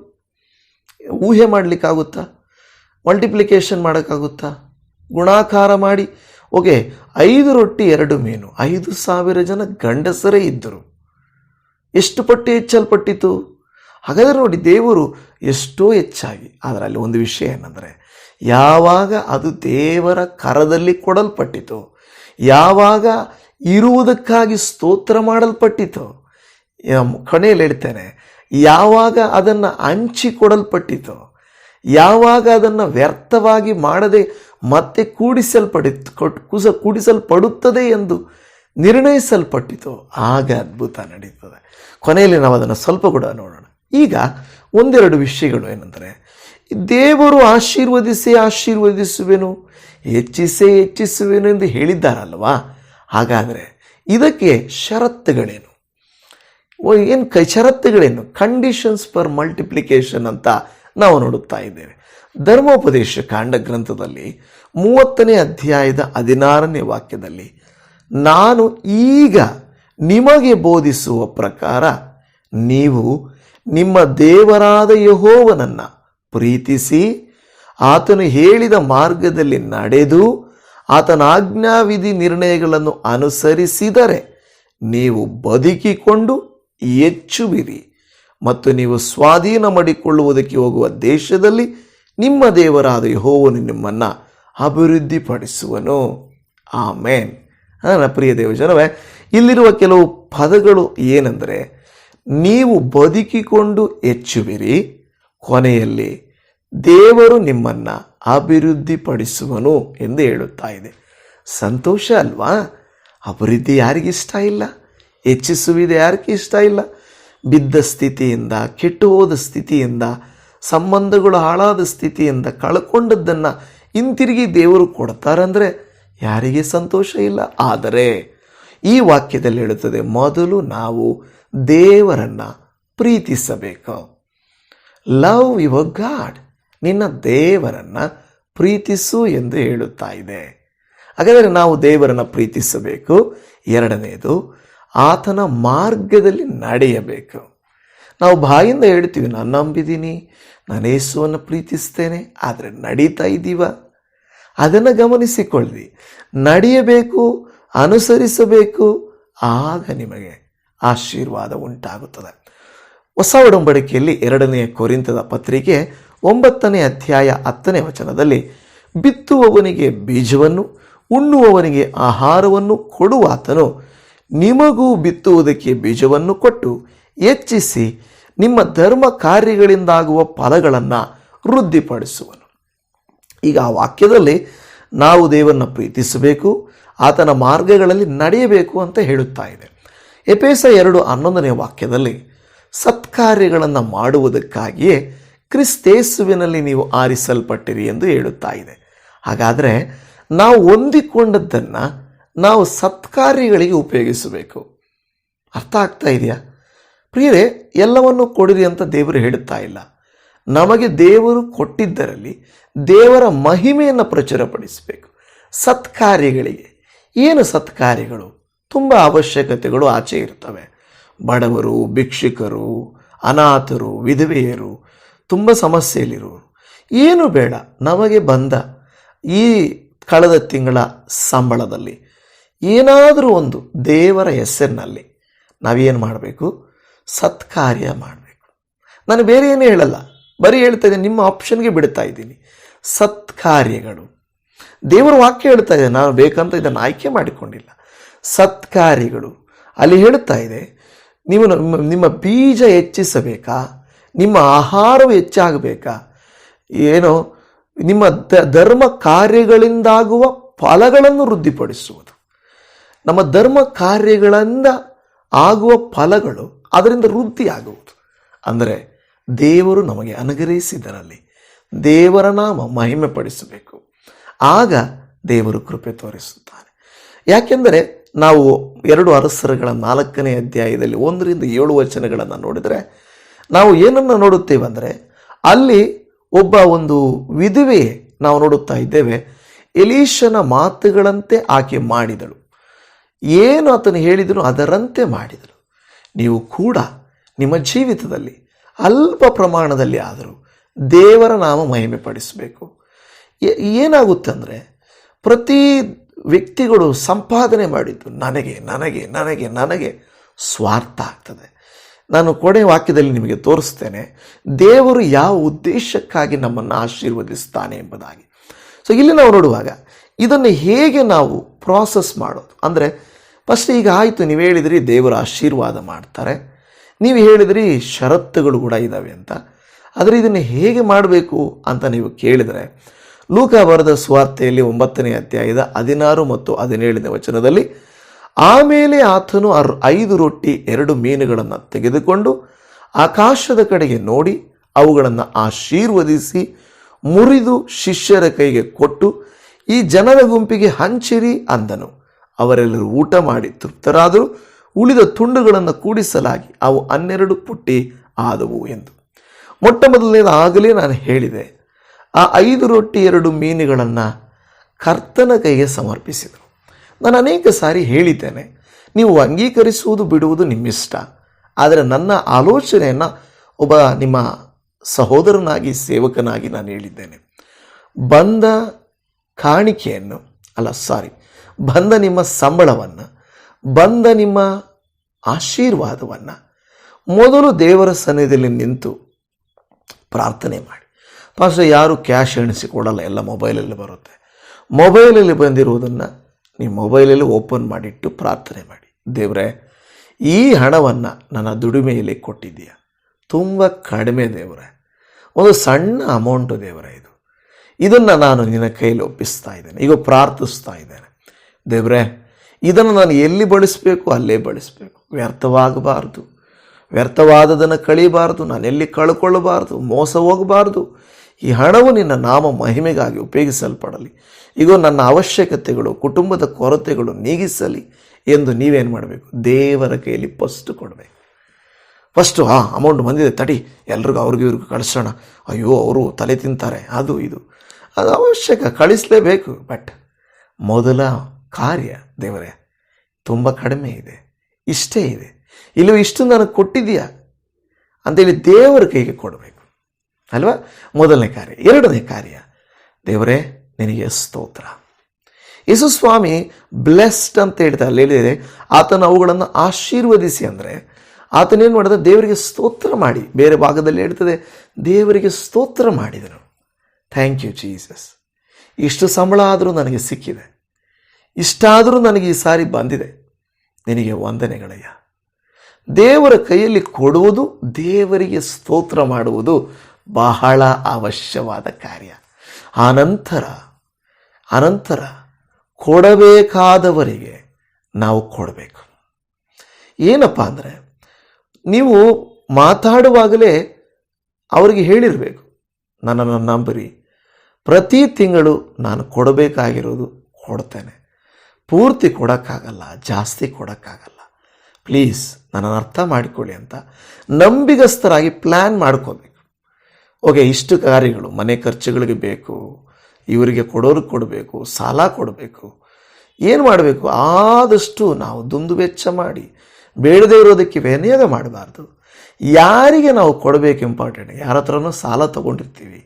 ಊಹೆ ಮಾಡಲಿಕ್ಕಾಗುತ್ತಾ? ಮಲ್ಟಿಪ್ಲಿಕೇಶನ್ ಮಾಡೋಕ್ಕಾಗುತ್ತಾ? ಗುಣಾಕಾರ ಮಾಡಿ, ಓಕೆ, ಐದು ರೊಟ್ಟಿ, ಎರಡು ಮೀನು, ಐದು ಸಾವಿರ ಜನ ಗಂಡಸರೇ ಇದ್ದರು. ಎಷ್ಟು ಪಟ್ಟು ಹೆಚ್ಚಲ್ಪಟ್ಟಿತು? ಹಾಗಾದರೆ ನೋಡಿ, ದೇವರು ಎಷ್ಟೋ ಹೆಚ್ಚಾಗಿ, ಆದರೆ ಅಲ್ಲಿ ಒಂದು ವಿಷಯ ಏನಂದರೆ, ಯಾವಾಗ ಅದು ದೇವರ ಕರದಲ್ಲಿ ಕೊಡಲ್ಪಟ್ಟಿತು, ಯಾವಾಗ ಇರುವುದಕ್ಕಾಗಿ ಸ್ತೋತ್ರ ಮಾಡಲ್ಪಟ್ಟಿತು? ಕೊನೆಯಲ್ಲಿ ಹೇಳ್ತೇನೆ, ಯಾವಾಗ ಅದನ್ನು ಹಂಚಿಕೊಡಲ್ಪಟ್ಟಿತು, ಯಾವಾಗ ಅದನ್ನು ವ್ಯರ್ಥವಾಗಿ ಮಾಡದೆ ಮತ್ತೆ ಕೂಡಿಸಲ್ಪಡಿ ಕುಸ ಕೂಡಿಸಲ್ಪಡುತ್ತದೆ ಎಂದು ನಿರ್ಣಯಿಸಲ್ಪಟ್ಟಿತು, ಆಗ ಅದ್ಭುತ ನಡೀತದೆ. ಕೊನೆಯಲ್ಲಿ ನಾವು ಅದನ್ನು ಸ್ವಲ್ಪ ಕೂಡ ನೋಡೋಣ. ಈಗ ಒಂದೆರಡು ವಿಷಯಗಳು ಏನಂದರೆ, ದೇವರು ಆಶೀರ್ವದಿಸಿ ಆಶೀರ್ವದಿಸುವೆನು, ಹೆಚ್ಚಿಸೇ ಹೆಚ್ಚಿಸುವೆನು ಎಂದು ಹೇಳಿದ್ದಾರಲ್ವಾ? ಹಾಗಾದರೆ ಇದಕ್ಕೆ ಷರತ್ತುಗಳೇನು? ಏನು ಕೈ, ಷರತ್ತುಗಳೇನು? ಕಂಡೀಷನ್ಸ್ ಫಾರ್ ಮಲ್ಟಿಪ್ಲಿಕೇಶನ್ ಅಂತ ನಾವು ನೋಡುತ್ತಾ ಇದ್ದೇವೆ. ಧರ್ಮೋಪದೇಶ ಕಾಂಡ ಗ್ರಂಥದಲ್ಲಿ ಮೂವತ್ತನೇ ಅಧ್ಯಾಯದ ಹದಿನಾರನೇ ವಾಕ್ಯದಲ್ಲಿ ನಾನು ಈಗ ನಿಮಗೆ ಬೋಧಿಸುವ ಪ್ರಕಾರ ನೀವು ನಿಮ್ಮ ದೇವರಾದ ಯಹೋವನನ್ನು ಪ್ರೀತಿಸಿ ಆತನು ಹೇಳಿದ ಮಾರ್ಗದಲ್ಲಿ ನಡೆದು ಆತನ ಆಜ್ಞಾವಿಧಿ ನಿರ್ಣಯಗಳನ್ನು ಅನುಸರಿಸಿದರೆ ನೀವು ಬದುಕಿಕೊಂಡು ಹೆಚ್ಚುವಿರಿ ಮತ್ತು ನೀವು ಸ್ವಾಧೀನ ಮಾಡಿಕೊಳ್ಳುವುದಕ್ಕೆ ಹೋಗುವ ದೇಶದಲ್ಲಿ ನಿಮ್ಮ ದೇವರಾದ ಯಹೋವನು ನಿಮ್ಮನ್ನು ಅಭಿವೃದ್ಧಿಪಡಿಸುವನು. ಆಮೇನ್. ನನ್ನ ಪ್ರಿಯ ದೇವಜನವೇ, ಇಲ್ಲಿರುವ ಕೆಲವು ಪದಗಳು ಏನೆಂದರೆ, ನೀವು ಬದುಕಿಕೊಂಡು ಹೆಚ್ಚುವಿರಿ, ಕೊನೆಯಲ್ಲಿ ದೇವರು ನಿಮ್ಮನ್ನು ಅಭಿವೃದ್ಧಿಪಡಿಸುವನು ಎಂದು ಹೇಳುತ್ತಾ ಇದೆ. ಸಂತೋಷ ಅಲ್ವಾ? ಅಭಿವೃದ್ಧಿ ಯಾರಿಗಿಷ್ಟ ಇಲ್ಲ? ಹೆಚ್ಚಿಸುವುದು ಯಾರಿಗೆ ಇಷ್ಟ ಇಲ್ಲ? ಬಿದ್ದ ಸ್ಥಿತಿಯಿಂದ ಕೆಟ್ಟು ಹೋದ ಸ್ಥಿತಿಯಿಂದ, ಸಂಬಂಧಗಳು ಹಾಳಾದ ಸ್ಥಿತಿಯಿಂದ ಕಳ್ಕೊಂಡದ್ದನ್ನು ಹಿಂತಿರುಗಿ ದೇವರು ಕೊಡ್ತಾರಂದರೆ ಯಾರಿಗೆ ಸಂತೋಷ ಇಲ್ಲ? ಆದರೆ ಈ ವಾಕ್ಯದಲ್ಲಿ ಹೇಳುತ್ತದೆ, ಮೊದಲು ನಾವು ದೇವರನ್ನು ಪ್ರೀತಿಸಬೇಕು. ಲವ್ ಯುವರ್ ಗಾಡ್ ನಿನ್ನ ದೇವರನ್ನು ಪ್ರೀತಿಸು ಎಂದು ಹೇಳುತ್ತಾ ಇದೆ. ಹಾಗಾದರೆ ನಾವು ದೇವರನ್ನು ಪ್ರೀತಿಸಬೇಕು. ಎರಡನೆಯದು ಆತನ ಮಾರ್ಗದಲ್ಲಿ ನಡೆಯಬೇಕು. ನಾವು ಬಾಯಿಂದ ಹೇಳ್ತೀವಿ, ನಾನು ನಂಬಿದ್ದೀನಿ ನಾನು ಯೇಸುವನ್ನು ಪ್ರೀತಿಸ್ತೇನೆ, ಆದರೆ ನಡೀತಾ ಇದ್ದೀವ? ಅದನ್ನು ಗಮನಿಸಿಕೊಳ್ಳಿ. ನಡೆಯಬೇಕು, ಅನುಸರಿಸಬೇಕು, ಆಗ ನಿಮಗೆ ಆಶೀರ್ವಾದ ಉಂಟಾಗುತ್ತದೆ. ಹೊಸ ಒಡಂಬಡಿಕೆಯಲ್ಲಿ ಎರಡನೆಯ ಕೊರಿಂತದ ಪತ್ರಿಕೆ ಒಂಬತ್ತನೇ ಅಧ್ಯಾಯ ಹತ್ತನೇ ವಚನದಲ್ಲಿ, ಬಿತ್ತುವವನಿಗೆ ಬೀಜವನ್ನು, ಉಣ್ಣುವವನಿಗೆ ಆಹಾರವನ್ನು ಕೊಡುವಾತನು, ನಿಮಗೂ ಬಿತ್ತುವುದಕ್ಕೆ ಬೀಜವನ್ನು ಕೊಟ್ಟು ಹೆಚ್ಚಿಸಿ ನಿಮ್ಮ ಧರ್ಮ ಕಾರ್ಯಗಳಿಂದಾಗುವ ಫಲಗಳನ್ನು ವೃದ್ಧಿಪಡಿಸುವನು. ಈಗ ಆ ವಾಕ್ಯದಲ್ಲಿ ನಾವು ದೇವರನ್ನು ಪ್ರೀತಿಸಬೇಕು, ಆತನ ಮಾರ್ಗಗಳಲ್ಲಿ ನಡೆಯಬೇಕು ಅಂತ ಹೇಳುತ್ತಾ ಇದೆ. ಎಪೇಸ ಎರಡು ಹನ್ನೊಂದನೇ ವಾಕ್ಯದಲ್ಲಿ, ಸತ್ಕಾರ್ಯಗಳನ್ನು ಮಾಡುವುದಕ್ಕಾಗಿಯೇ ಕ್ರಿಸ್ತೇಸುವಿನಲ್ಲಿ ನೀವು ಆರಿಸಲ್ಪಟ್ಟಿರಿ ಎಂದು ಹೇಳುತ್ತಾ ಇದೆ. ಹಾಗಾದರೆ ನಾವು ಹೊಂದಿಕೊಂಡದ್ದನ್ನು ನಾವು ಸತ್ಕಾರ್ಯಗಳಿಗೆ ಉಪಯೋಗಿಸಬೇಕು. ಅರ್ಥ ಆಗ್ತಾ ಇದೆಯಾ? ಪ್ರಿಯರೇ, ಎಲ್ಲವನ್ನೂ ಕೊಡಿರಿ ಅಂತ ದೇವರು ಹೇಳುತ್ತಾ ಇಲ್ಲ. ನಮಗೆ ದೇವರು ಕೊಟ್ಟಿದ್ದರಲ್ಲಿ ದೇವರ ಮಹಿಮೆಯನ್ನು ಪ್ರಚುರಪಡಿಸಬೇಕು. ಸತ್ಕಾರ್ಯಗಳಿಗೆ. ಏನು ಸತ್ಕಾರ್ಯಗಳು? ತುಂಬ ಅವಶ್ಯಕತೆಗಳು ಆಚೆ ಇರ್ತವೆ. ಬಡವರು, ಭಿಕ್ಷುಕರು, ಅನಾಥರು, ವಿಧವೆಯರು ತುಂಬ ಸಮಸ್ಯೆಯಲ್ಲಿರುವರು ಏನು ಬೇಡ, ನಮಗೆ ಬಂದ ಈ ಕಳೆದ ತಿಂಗಳ ಸಂಬಳದಲ್ಲಿ ಏನಾದರೂ ಒಂದು ದೇವರ ಹೆಸರಿನಲ್ಲಿ ನಾವೇನು ಮಾಡಬೇಕು? ಸತ್ಕಾರ್ಯ ಮಾಡಬೇಕು. ನಾನು ಬೇರೆ ಏನು ಹೇಳಲ್ಲ. ಬರೀ ಹೇಳ್ತಾ ಇದ್ದೀನಿ, ನಿಮ್ಮ ಆಪ್ಷನ್ಗೆ ಬಿಡ್ತಾ ಇದ್ದೀನಿ. ಸತ್ಕಾರ್ಯಗಳು. ದೇವರ ವಾಕ್ಯ ಹೇಳ್ತಾ ಇದೆ, ನಾನು ಬೇಕಂತ ಇದನ್ನು ಆಯ್ಕೆ ಮಾಡಿಕೊಂಡಿಲ್ಲ. ಸತ್ಕಾರ್ಯಗಳು. ಅಲ್ಲಿ ಹೇಳ್ತಾ ಇದೆ, ನೀವು ನಿಮ್ಮ ಬೀಜ ಹೆಚ್ಚಿಸಬೇಕಾ? ನಿಮ್ಮ ಆಹಾರವು ಹೆಚ್ಚಾಗಬೇಕಾ? ಏನೋ? ನಿಮ್ಮ ಧರ್ಮ ಕಾರ್ಯಗಳಿಂದಾಗುವ ಫಲಗಳನ್ನು ವೃದ್ಧಿಪಡಿಸುವುದು. ನಮ್ಮ ಧರ್ಮ ಕಾರ್ಯಗಳಿಂದ ಆಗುವ ಫಲಗಳು ಅದರಿಂದ ವೃದ್ಧಿಯಾಗುವುದು. ಅಂದರೆ ದೇವರು ನಮಗೆ ಅನುಗ್ರಹಿಸಿದರಲ್ಲಿ ದೇವರ ನಾಮ ಮಹಿಮೆ ಪಡಿಸಬೇಕು ಆಗ ದೇವರು ಕೃಪೆ ತೋರಿಸುತ್ತಾನೆ. ಯಾಕೆಂದರೆ ನಾವು ಎರಡು ಅರಸರುಗಳ ನಾಲ್ಕನೇ ಅಧ್ಯಾಯದಲ್ಲಿ ಒಂದರಿಂದ ಏಳು ವಚನಗಳನ್ನು ನೋಡಿದರೆ ನಾವು ಏನನ್ನು ನೋಡುತ್ತೇವೆ ಅಂದರೆ ಅಲ್ಲಿ ಒಬ್ಬ ಒಂದು ವಿಧವೆ ನಾವು ನೋಡುತ್ತಾ ಇದ್ದೇವೆ. ಎಲೀಶನ ಮಾತುಗಳಂತೆ ಆಕೆ ಮಾಡಿದಳು. ಏನು ಆತನು ಹೇಳಿದನು ಅದರಂತೆ ಮಾಡಿದಳು. ನೀವು ಕೂಡ ನಿಮ್ಮ ಜೀವಿತದಲ್ಲಿ ಅಲ್ಪ ಪ್ರಮಾಣದಲ್ಲಿ ಆದರೂ ದೇವರ ನಾಮ ಮಹಿಮೆ ಪಡಿಸಬೇಕು ಏನಾಗುತ್ತೆ ಅಂದರೆ ಪ್ರತಿ ವ್ಯಕ್ತಿಗಳು ಸಂಪಾದನೆ ಮಾಡಿದ್ದು ನನಗೆ ನನಗೆ ನನಗೆ ನನಗೆ ಸ್ವಾರ್ಥ ಆಗ್ತದೆ. ನಾನು ಕೊನೆ ವಾಕ್ಯದಲ್ಲಿ ನಿಮಗೆ ತೋರಿಸ್ತೇನೆ, ದೇವರು ಯಾವ ಉದ್ದೇಶಕ್ಕಾಗಿ ನಮ್ಮನ್ನು ಆಶೀರ್ವದಿಸ್ತಾನೆ ಎಂಬುದಾಗಿ. ಸೊ ಇಲ್ಲಿ ನಾವು ನೋಡುವಾಗ, ಇದನ್ನು ಹೇಗೆ ನಾವು ಪ್ರಾಸೆಸ್ ಮಾಡೋದು? ಅಂದರೆ ಫಸ್ಟ್ ಈಗ ಆಯಿತು, ನೀವು ಹೇಳಿದ್ರಿ ದೇವರ ಆಶೀರ್ವಾದ ಮಾಡ್ತಾರೆ. ನೀವು ಹೇಳಿದ್ರಿ ಷರತ್ತುಗಳು ಕೂಡ ಇದ್ದಾವೆ ಅಂತ. ಆದರೆ ಇದನ್ನು ಹೇಗೆ ಮಾಡಬೇಕು ಅಂತ ನೀವು ಕೇಳಿದರೆ, ಲೂಕ ಬರೆದ ಸ್ವಾರ್ಥೆಯಲ್ಲಿ ಒಂಬತ್ತನೇ ಅಧ್ಯಾಯದ ಹದಿನಾರು ಮತ್ತು ಹದಿನೇಳನೇ ವಚನದಲ್ಲಿ ಆಮೇಲೆ ಆತನು ಅರ್ ಐದು ರೊಟ್ಟಿ, ಎರಡು ಮೀನುಗಳನ್ನು ತೆಗೆದುಕೊಂಡು ಆಕಾಶದ ಕಡೆಗೆ ನೋಡಿ ಅವುಗಳನ್ನು ಆಶೀರ್ವದಿಸಿ ಮುರಿದು ಶಿಷ್ಯರ ಕೈಗೆ ಕೊಟ್ಟು ಈ ಜನರ ಗುಂಪಿಗೆ ಹಂಚಿರಿ ಅಂದನು. ಅವರೆಲ್ಲರೂ ಊಟ ಮಾಡಿ ತೃಪ್ತರಾದರು. ಉಳಿದ ತುಂಡುಗಳನ್ನು ಕೂಡಿಸಲಾಗಿ ಅವು ಹನ್ನೆರಡು ಪುಟ್ಟಿ ಆದವು ಎಂದು. ಮೊಟ್ಟ ಮೊದಲನೇದು ಆಗಲೇ ನಾನು ಹೇಳಿದೆ, ಆ ಐದು ರೊಟ್ಟಿ, ಎರಡು ಮೀನುಗಳನ್ನು ಕರ್ತನ ಕೈಗೆ ಸಮರ್ಪಿಸಿದರು. ನಾನು ಅನೇಕ ಸಾರಿ ಹೇಳಿದ್ದೇನೆ, ನೀವು ಅಂಗೀಕರಿಸುವುದು ಬಿಡುವುದು ನಿಮ್ಮಿಷ್ಟ. ಆದರೆ ನನ್ನ ಆಲೋಚನೆಯನ್ನು ಒಬ್ಬ ನಿಮ್ಮ ಸಹೋದರನಾಗಿ, ಸೇವಕನಾಗಿ ನಾನು ಹೇಳಿದ್ದೇನೆ. ಬಂದ ಕಾಣಿಕೆಯನ್ನು, ಅಲ್ಲ ಸಾರಿ ಬಂದ ನಿಮ್ಮ ಸಂಬಳವನ್ನು, ಬಂದ ನಿಮ್ಮ ಆಶೀರ್ವಾದವನ್ನು ಮೊದಲು ದೇವರ ಸನ್ನಿಧಿಯಲ್ಲಿ ನಿಂತು ಪ್ರಾರ್ಥನೆ ಮಾಡಿ. ಪಾಸ್ಟರ್, ಯಾರು ಕ್ಯಾಶ್ ಎಣಿಸಿಕೊಡಲ್ಲ, ಎಲ್ಲ ಮೊಬೈಲಲ್ಲಿ ಬರುತ್ತೆ. ಮೊಬೈಲಲ್ಲಿ ಬಂದಿರುವುದನ್ನು ನೀವು ಮೊಬೈಲಲ್ಲಿ ಓಪನ್ ಮಾಡಿಟ್ಟು ಪ್ರಾರ್ಥನೆ ಮಾಡಿ. ದೇವರೇ, ಈ ಹಣವನ್ನು ನನ್ನ ದುಡಿಮೆಯಲ್ಲಿ ಕೊಟ್ಟಿದ್ದೀಯ? ತುಂಬ ಕಡಿಮೆ ದೇವರೇ. ಒಂದು ಸಣ್ಣ ಅಮೌಂಟು ದೇವರೇ ಇದು. ಇದನ್ನು ನಾನು ನಿನ್ನ ಕೈಯಲ್ಲಿ ಒಪ್ಪಿಸ್ತಾ ಇದ್ದೇನೆ. ಈಗ ಪ್ರಾರ್ಥಿಸ್ತಾ ಇದ್ದೇನೆ. ದೇವರೇ, ಇದನ್ನು ನಾನು ಎಲ್ಲಿ ಬಳಸಬೇಕು, ಅಲ್ಲೇ ಬಳಸಬೇಕು. ವ್ಯರ್ಥವಾಗಬಾರ್ದು. ವ್ಯರ್ಥವಾದದನ್ನು ಕಳೀಬಾರ್ದು. ನಾನು ಎಲ್ಲಿ ಕಳ್ಕೊಳ್ಳಬಾರ್ದು? ಮೋಸ ಹೋಗಬಾರ್ದು. ಈ ಹಣವು ನಿನ್ನ ನಾಮ ಮಹಿಮೆಗಾಗಿ ಉಪಯೋಗಿಸಲ್ಪಡಲಿ. ಈಗ ನನ್ನ ಅವಶ್ಯಕತೆಗಳು, ಕುಟುಂಬದ ಕೊರತೆಗಳು ನೀಗಿಸಲಿ ಎಂದು ನೀವೇನು ಮಾಡಬೇಕು? ದೇವರ ಕೈಯಲ್ಲಿ ಫಸ್ಟ್ ಕೊಡಬೇಕು. ಫಸ್ಟು ಹಾಂ ಅಮೌಂಟ್ ಬಂದಿದೆ, ತಡಿ, ಎಲ್ರಿಗೂ ಅವ್ರಿಗೂ ಇವ್ರಿಗೂ ಕಳಿಸೋಣ. ಅಯ್ಯೋ, ಅವರು ತಲೆ ತಿಂತಾರೆ, ಅದು ಇದು. ಅದು ಅವಶ್ಯಕ, ಕಳಿಸಲೇಬೇಕು ಬಟ್ ಮೊದಲ ಕಾರ್ಯ ದೇವರೇ, ತುಂಬ ಕಡಿಮೆ ಇದೆ, ಇಷ್ಟೇ ಇದೆ. ಇಲ್ಲೂ ಇಷ್ಟು ನನಗೆ ಕೊಟ್ಟಿದೆಯಾ ಅಂತೇಳಿ ದೇವರ ಕೈಗೆ ಕೊಡಬೇಕು. ಅಲ್ವಾ? ಮೊದಲನೇ ಕಾರ್ಯ. ಎರಡನೇ ಕಾರ್ಯ, ದೇವರೇ ನಿನಗೆ ಸ್ತೋತ್ರ. ಯೇಸು ಸ್ವಾಮಿ ಬ್ಲೆಸ್ಡ್ ಅಂತ ಹೇಳ್ತಾ ಅಲ್ಲಿ ಹೇಳಿದರೆ ಆತನ ಅವುಗಳನ್ನು ಆಶೀರ್ವದಿಸಿ ಅಂದರೆ ಆತನೇನು ಮಾಡಿದ, ದೇವರಿಗೆ ಸ್ತೋತ್ರ ಮಾಡಿ. ಬೇರೆ ಭಾಗದಲ್ಲಿ ಹೇಳ್ತದೆ, ದೇವರಿಗೆ ಸ್ತೋತ್ರ ಮಾಡಿದನು. ಥ್ಯಾಂಕ್ ಯು ಜೀಸಸ್ ಇಷ್ಟು ಸಂಬಳ ಆದರೂ ನನಗೆ ಸಿಕ್ಕಿದೆ. ಇಷ್ಟಾದರೂ ನನಗೆ ಈ ಸಾರಿ ಬಂದಿದೆ. ನಿನಗೆ ವಂದನೆಗಳಯ್ಯ. ದೇವರ ಕೈಯಲ್ಲಿ ಕೊಡುವುದು, ದೇವರಿಗೆ ಸ್ತೋತ್ರ ಮಾಡುವುದು ಬಹಳ ಅವಶ್ಯವಾದ ಕಾರ್ಯ. ಆನಂತರ ಅನಂತರ ಕೊಡಬೇಕಾದವರಿಗೆ ನಾವು ಕೊಡಬೇಕು. ಏನಪ್ಪ ಅಂದರೆ, ನೀವು ಮಾತಾಡುವಾಗಲೇ ಅವರಿಗೆ ಹೇಳಿರಬೇಕು, ನನ್ನನ್ನು ನಂಬರಿ, ಪ್ರತಿ ತಿಂಗಳು ನಾನು ಕೊಡಬೇಕಾಗಿರೋದು ಕೊಡ್ತೇನೆ. ಪೂರ್ತಿ ಕೊಡೋಕ್ಕಾಗಲ್ಲ, ಜಾಸ್ತಿ ಕೊಡೋಕ್ಕಾಗಲ್ಲ. ಪ್ಲೀಸ್, ನನ್ನನ್ನು ಅರ್ಥ ಮಾಡಿಕೊಳ್ಳಿ ಅಂತ ನಂಬಿಗಸ್ತರಾಗಿ ಪ್ಲ್ಯಾನ್ ಮಾಡ್ಕೋಬೇಕು. ಓಕೆ, ಇಷ್ಟು ಕಾರ್ಯಗಳು, ಮನೆ ಖರ್ಚುಗಳಿಗೆ ಬೇಕು ಇವರಿಗೆ ಕೊಡೋರಿಗೆ ಕೊಡಬೇಕು, ಸಾಲ ಕೊಡಬೇಕು. ಏನು ಮಾಡಬೇಕು? ಆದಷ್ಟು ನಾವು ದುಂದು ವೆಚ್ಚ ಮಾಡಿ, ಬೇಡದೇ ಇರೋದಕ್ಕೆ ವಿನಿಯೋಗ ಮಾಡಬಾರ್ದು. ಯಾರಿಗೆ ನಾವು ಕೊಡಬೇಕು ಇಂಪಾರ್ಟೆಂಟ್ ಯಾರ ಹತ್ರನೂ ಸಾಲ ತೊಗೊಂಡಿರ್ತೀವಿ.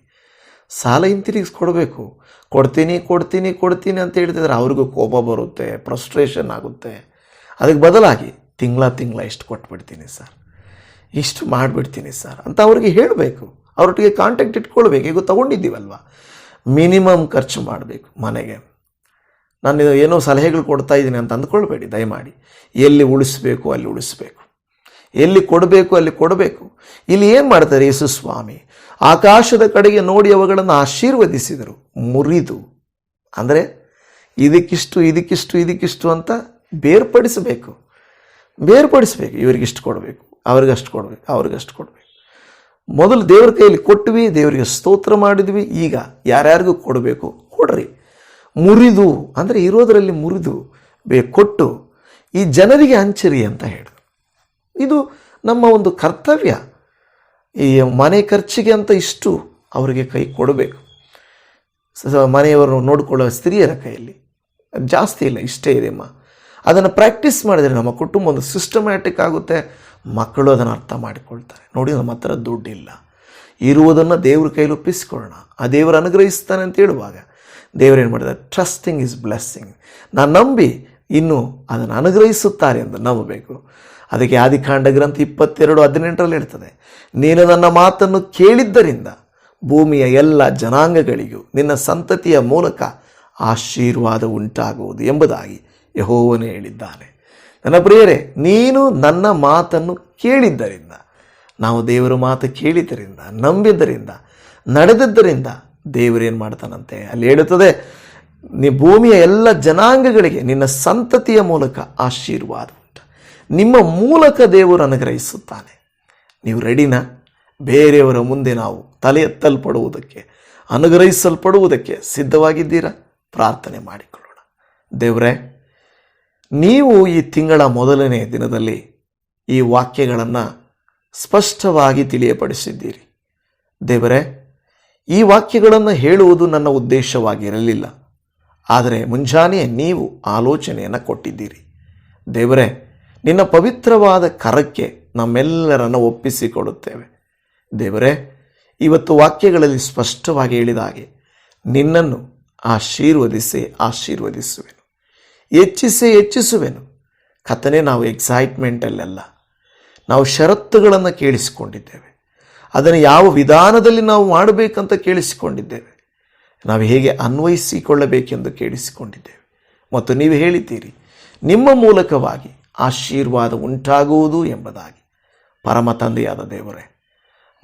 ಸಾಲ ಹಿಂತಿರುಗಿಸಿ ಕೊಡಬೇಕು ಕೊಡ್ತೀನಿ ಕೊಡ್ತೀನಿ ಕೊಡ್ತೀನಿ ಅಂತ ಹೇಳ್ತಿದ್ರೆ ಅವ್ರಿಗೂ ಕೋಪ ಬರುತ್ತೆ ಫ್ರಸ್ಟ್ರೇಷನ್ ಆಗುತ್ತೆ. ಅದಕ್ಕೆ ಬದಲಾಗಿ ತಿಂಗಳ ತಿಂಗಳ ಇಷ್ಟು ಕೊಟ್ಬಿಡ್ತೀನಿ ಸರ್. ಇಷ್ಟು ಮಾಡಿಬಿಡ್ತೀನಿ ಸರ್ ಅಂತ ಅವ್ರಿಗೆ ಹೇಳಬೇಕು. ಅವ್ರೊಟ್ಟಿಗೆ ಕಾಂಟ್ಯಾಕ್ಟ್ ಇಟ್ಕೊಳ್ಬೇಕು. ಈಗ ತೊಗೊಂಡಿದ್ದೀವಲ್ವ? ಮಿನಿಮಮ್ ಖರ್ಚು ಮಾಡಬೇಕು ಮನೆಗೆ. ನಾನು ಏನೋ ಸಲಹೆಗಳು ಕೊಡ್ತಾ ಇದ್ದೀನಿ ಅಂತ ಅಂದ್ಕೊಳ್ಬೇಡಿ, ದಯಮಾಡಿ. ಎಲ್ಲಿ ಉಳಿಸ್ಬೇಕು, ಅಲ್ಲಿ ಉಳಿಸ್ಬೇಕು. ಎಲ್ಲಿ ಕೊಡಬೇಕು, ಅಲ್ಲಿ ಕೊಡಬೇಕು. ಇಲ್ಲಿ ಏನು ಮಾಡ್ತಾರೆ ಯೇಸು ಸ್ವಾಮಿ? ಆಕಾಶದ ಕಡೆಗೆ ನೋಡಿ ಅವುಗಳನ್ನು ಆಶೀರ್ವದಿಸಿದರು, ಮುರಿದು. ಅಂದರೆ ಇದಕ್ಕಿಷ್ಟು ಇದಕ್ಕಿಷ್ಟು ಇದಕ್ಕಿಷ್ಟು ಅಂತ ಬೇರ್ಪಡಿಸಬೇಕು. ಬೇರ್ಪಡಿಸಬೇಕು ಇವರಿಗಿಷ್ಟು ಕೊಡಬೇಕು, ಅವ್ರಿಗಷ್ಟು ಕೊಡಬೇಕು ಅವ್ರಿಗಷ್ಟು ಕೊಡಬೇಕು. ಮೊದಲು ದೇವರ ಕೈಯಲ್ಲಿ ಕೊಟ್ವಿ ದೇವರಿಗೆ ಸ್ತೋತ್ರ ಮಾಡಿದ್ವಿ, ಈಗ ಯಾರ್ಯಾರಿಗೂ ಕೊಡಬೇಕು? ಕೊಡ್ರಿ. ಮುರಿದು, ಅಂದರೆ ಇರೋದರಲ್ಲಿ ಮುರಿದು ಬೇ ಕೊಟ್ಟು ಈ ಜನರಿಗೆ ಹಂಚಿರಿ ಅಂತ ಹೇಳಿದ್ರು. ಇದು ನಮ್ಮ ಒಂದು ಕರ್ತವ್ಯ. ಈ ಮನೆ ಖರ್ಚಿಗೆ ಅಂತ ಇಷ್ಟು ಅವರಿಗೆ ಕೈ ಕೊಡಬೇಕು. ಮನೆಯವರು ನೋಡಿಕೊಳ್ಳುವ ಸ್ತ್ರೀಯರ ಕೈಯಲ್ಲಿ. ಜಾಸ್ತಿ ಇಲ್ಲ, ಇಷ್ಟೇ ಇದೆ ಅಮ್ಮ. ಅದನ್ನು ಪ್ರಾಕ್ಟೀಸ್ ಮಾಡಿದರೆ ನಮ್ಮ ಕುಟುಂಬ ಒಂದು ಸಿಸ್ಟಮ್ಯಾಟಿಕ್ ಆಗುತ್ತೆ. ಮಕ್ಕಳು ಅದನ್ನು ಅರ್ಥ ಮಾಡಿಕೊಳ್ತಾರೆ. ನೋಡಿ, ನಮ್ಮ ಹತ್ರ ದುಡ್ಡಿಲ್ಲ. ಇರುವುದನ್ನು ದೇವ್ರ ಕೈಲಿ ಒಪ್ಪಿಸ್ಕೊಳ್ಳೋಣ. ಆ ದೇವರು ಅನುಗ್ರಹಿಸ್ತಾನೆ ಅಂತ ಹೇಳುವಾಗ ದೇವರೇನು ಮಾಡಿದ್ದಾರೆ? ಟ್ರಸ್ಟಿಂಗ್ ಇಸ್ ಬ್ಲೆಸ್ಸಿಂಗ್ ನಾನು ನಂಬಿ ಇನ್ನು ಅದನ್ನು ಅನುಗ್ರಹಿಸುತ್ತಾರೆ ಎಂದು ನಂಬಬೇಕು. ಅದಕ್ಕೆ ಆದಿಕಾಂಡ ಗ್ರಂಥ ಇಪ್ಪತ್ತೆರಡು ಹದಿನೆಂಟರಲ್ಲಿ ಇರ್ತದೆ ನೀನು ನನ್ನ ಮಾತನ್ನು ಕೇಳಿದ್ದರಿಂದ ಭೂಮಿಯ ಎಲ್ಲ ಜನಾಂಗಗಳಿಗೂ ನಿನ್ನ ಸಂತತಿಯ ಮೂಲಕ ಆಶೀರ್ವಾದ ಉಂಟಾಗುವುದು ಎಂಬುದಾಗಿ ಯಹೋವನೇ ಹೇಳಿದ್ದಾನೆ. ನನ್ನ ಪ್ರಿಯರೇ, ನೀನು ನನ್ನ ಮಾತನ್ನು ಕೇಳಿದ್ದರಿಂದ, ನಾವು ದೇವರ ಮಾತು ಕೇಳಿದ್ದರಿಂದ, ನಂಬಿದ್ದರಿಂದ, ನಡೆದಿದ್ದರಿಂದ ದೇವರೇನು ಮಾಡ್ತಾನಂತೆ? ಅಲ್ಲಿ ಹೇಳುತ್ತದೆ, ನೀ ಭೂಮಿಯ ಎಲ್ಲ ಜನಾಂಗಗಳಿಗೆ ನಿನ್ನ ಸಂತತಿಯ ಮೂಲಕ ಆಶೀರ್ವಾದ ಉಂಟು. ನಿಮ್ಮ ಮೂಲಕ ದೇವರು ಅನುಗ್ರಹಿಸುತ್ತಾನೆ. ನೀವು ರೆಡಿನಾ? ಬೇರೆಯವರ ಮುಂದೆ ನಾವು ತಲೆ ಎತ್ತಲ್ಪಡುವುದಕ್ಕೆ, ಅನುಗ್ರಹಿಸಲ್ಪಡುವುದಕ್ಕೆ ಸಿದ್ಧವಾಗಿದ್ದೀರಾ? ಪ್ರಾರ್ಥನೆ ಮಾಡಿಕೊಳ್ಳೋಣ. ದೇವರೇ ನೀವು ಈ ತಿಂಗಳ ಮೊದಲನೇ ದಿನದಲ್ಲಿ ಈ ವಾಕ್ಯಗಳನ್ನು ಸ್ಪಷ್ಟವಾಗಿ ತಿಳಿಯಪಡಿಸಿದ್ದೀರಿ. ದೇವರೇ, ಈ ವಾಕ್ಯಗಳನ್ನು ಹೇಳುವುದು ನನ್ನ ಉದ್ದೇಶವಾಗಿರಲಿಲ್ಲ. ಆದರೆ ಮುಂಜಾನೆಯೇ ನೀವು ಆಲೋಚನೆಯನ್ನು ಕೊಟ್ಟಿದ್ದೀರಿ. ದೇವರೇ, ನಿನ್ನ ಪವಿತ್ರವಾದ ಕರಕ್ಕೆ ನಮ್ಮೆಲ್ಲರನ್ನು ಒಪ್ಪಿಸಿಕೊಡುತ್ತೇವೆ. ದೇವರೇ, ಇವತ್ತು ವಾಕ್ಯಗಳಲ್ಲಿ ಸ್ಪಷ್ಟವಾಗಿ ಹೇಳಿದ ಹಾಗೆ ನಿನ್ನನ್ನು ಆಶೀರ್ವದಿಸಿ ಆಶೀರ್ವದಿಸುವೆನು ಹೆಚ್ಚಿಸಿ ಹೆಚ್ಚಿಸುವೆನು. ಕಥನೆ ನಾವು ಎಕ್ಸೈಟ್ಮೆಂಟಲ್ಲೆಲ್ಲ ನಾವು ಷರತ್ತುಗಳನ್ನು ಕೇಳಿಸಿಕೊಂಡಿದ್ದೇವೆ. ಅದನ್ನು ಯಾವ ವಿಧಾನದಲ್ಲಿ ನಾವು ಮಾಡಬೇಕಂತ ಕೇಳಿಸಿಕೊಂಡಿದ್ದೇವೆ. ನಾವು ಹೇಗೆ ಅನ್ವಯಿಸಿಕೊಳ್ಳಬೇಕೆಂದು ಕೇಳಿಸಿಕೊಂಡಿದ್ದೇವೆ. ಮತ್ತು ನೀವು ಹೇಳಿದ್ದೀರಿ, ನಿಮ್ಮ ಮೂಲಕವಾಗಿ ಆಶೀರ್ವಾದ ಉಂಟಾಗುವುದು ಎಂಬುದಾಗಿ. ಪರಮ ತಂದೆಯಾದ ದೇವರೇ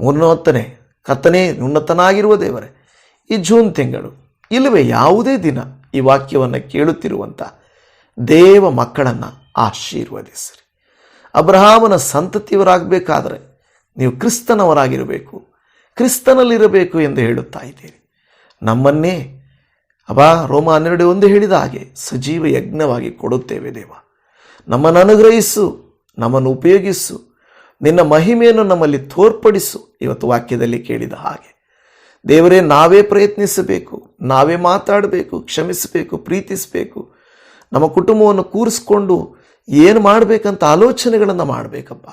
ಮೂರ್ನೋತ್ತನೇ ಕರ್ತನೇ ಉನ್ನತನಾಗಿರುವ ದೇವರೇ, ಈ ಜೂನ್ ತಿಂಗಳು ಇಲ್ಲವೇ ಯಾವುದೇ ದಿನ ಈ ವಾಕ್ಯವನ್ನು ಕೇಳುತ್ತಿರುವಂಥ ದೇವ ಮಕ್ಕಳನ್ನು ಆಶೀರ್ವದಿಸಿರಿ. ಅಬ್ರಹಾಮನ ಸಂತತಿಯವರಾಗಬೇಕಾದರೆ ನೀವು ಕ್ರಿಸ್ತನವರಾಗಿರಬೇಕು, ಕ್ರಿಸ್ತನಲ್ಲಿರಬೇಕು ಎಂದು ಹೇಳುತ್ತಾ ಇದ್ದೀರಿ. ನಮ್ಮನ್ನೇ ಅಬಾ ರೋಮ ಹನ್ನೆರಡು ಒಂದು ಹೇಳಿದ ಹಾಗೆ ಸಜೀವ ಯಜ್ಞವಾಗಿ ಕೊಡುತ್ತೇವೆ ದೇವ. ನಮ್ಮನ್ನು ಅನುಗ್ರಹಿಸು, ನಮ್ಮನ್ನು ಉಪಯೋಗಿಸು, ನಿನ್ನ ಮಹಿಮೆಯನ್ನು ನಮ್ಮಲ್ಲಿ ತೋರ್ಪಡಿಸು ಇವತ್ತು ವಾಕ್ಯದಲ್ಲಿ ಕೇಳಿದ ಹಾಗೆ. ದೇವರೇ, ನಾವೇ ಪ್ರಯತ್ನಿಸಬೇಕು, ನಾವೇ ಮಾತಾಡಬೇಕು, ಕ್ಷಮಿಸಬೇಕು, ಪ್ರೀತಿಸಬೇಕು ನಮ್ಮ ಕುಟುಂಬವನ್ನು ಕೂರಿಸ್ಕೊಂಡು ಏನು ಮಾಡಬೇಕಂತ ಆಲೋಚನೆಗಳನ್ನು ಮಾಡಬೇಕಪ್ಪ.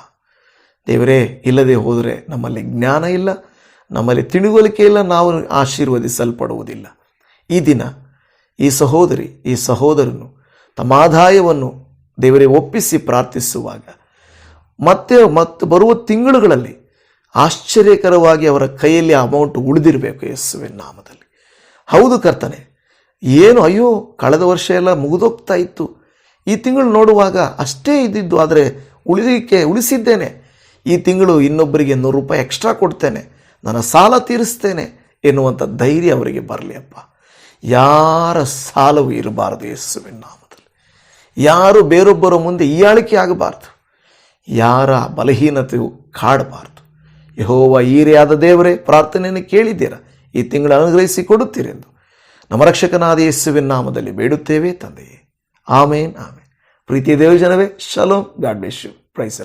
ದೇವರೇ, ಇಲ್ಲದೆ ಹೋದರೆ ನಮ್ಮಲ್ಲಿ ಜ್ಞಾನ ಇಲ್ಲ, ನಮ್ಮಲ್ಲಿ ತಿಳುವಳಿಕೆ ಇಲ್ಲ, ನಾವು ಆಶೀರ್ವದಿಸಲ್ಪಡುವುದಿಲ್ಲ. ಈ ದಿನ ಈ ಸಹೋದರಿ, ಈ ಸಹೋದರನು ತಮ್ಮ ಆದಾಯವನ್ನು ದೇವರೇ ಒಪ್ಪಿಸಿ ಪ್ರಾರ್ಥಿಸುವಾಗ, ಮತ್ತೆ ಮತ್ತು ಬರುವ ತಿಂಗಳುಗಳಲ್ಲಿ ಆಶ್ಚರ್ಯಕರವಾಗಿ ಅವರ ಕೈಯಲ್ಲಿ ಅಮೌಂಟ್ ಉಳಿದಿರಬೇಕು ಯೇಸುವಿನ ನಾಮದಲ್ಲಿ. ಹೌದು ಕರ್ತನೆ ಏನು ಅಯ್ಯೋ, ಕಳೆದ ವರ್ಷ ಎಲ್ಲ ಮುಗಿದೋಗ್ತಾ ಇತ್ತು. ಈ ತಿಂಗಳು ನೋಡುವಾಗ ಅಷ್ಟೇ ಇದ್ದಿದ್ದು, ಆದರೆ ಉಳಿದಕ್ಕೆ ಉಳಿಸಿದ್ದೇನೆ. ಈ ತಿಂಗಳು ಇನ್ನೊಬ್ಬರಿಗೆ ನೂರು ರೂಪಾಯಿ ಎಕ್ಸ್ಟ್ರಾ ಕೊಡ್ತೇನೆ. ನನ್ನ ಸಾಲ ತೀರಿಸ್ತೇನೆ ಎನ್ನುವಂಥ ಧೈರ್ಯ ಅವರಿಗೆ ಬರಲಿ ಅಪ್ಪ ಯಾರ ಸಾಲವೂ ಇರಬಾರದು ಯೇಸುವಿನ ನಾಮದಲ್ಲಿ. ಯಾರು ಬೇರೊಬ್ಬರ ಮುಂದೆ ಈಯಾಳಿಕೆ ಆಗಬಾರ್ದು. ಯಾರ ಬಲಹೀನತೆಯು ಕಾಡಬಾರ್ದು. ಯಹೋವ ಈರೆಯಾದ ದೇವರೇ, ಪ್ರಾರ್ಥನೆಯನ್ನು ಕೇಳಿದ್ದೀರಾ? ಈ ತಿಂಗಳು ಅನುಗ್ರಹಿಸಿ ಕೊಡುತ್ತೀರೆಂದು. ನಮ್ಮ ರಕ್ಷಕನಾದ ಯೇಸುವಿನ ನಾಮದಲ್ಲಿ ಬೇಡುತ್ತೇವೆ ತಂದೆಯೇ. Amen amen. ಪ್ರೀತಿಯ ದೇವಜನವೇ shalom God bless you. Price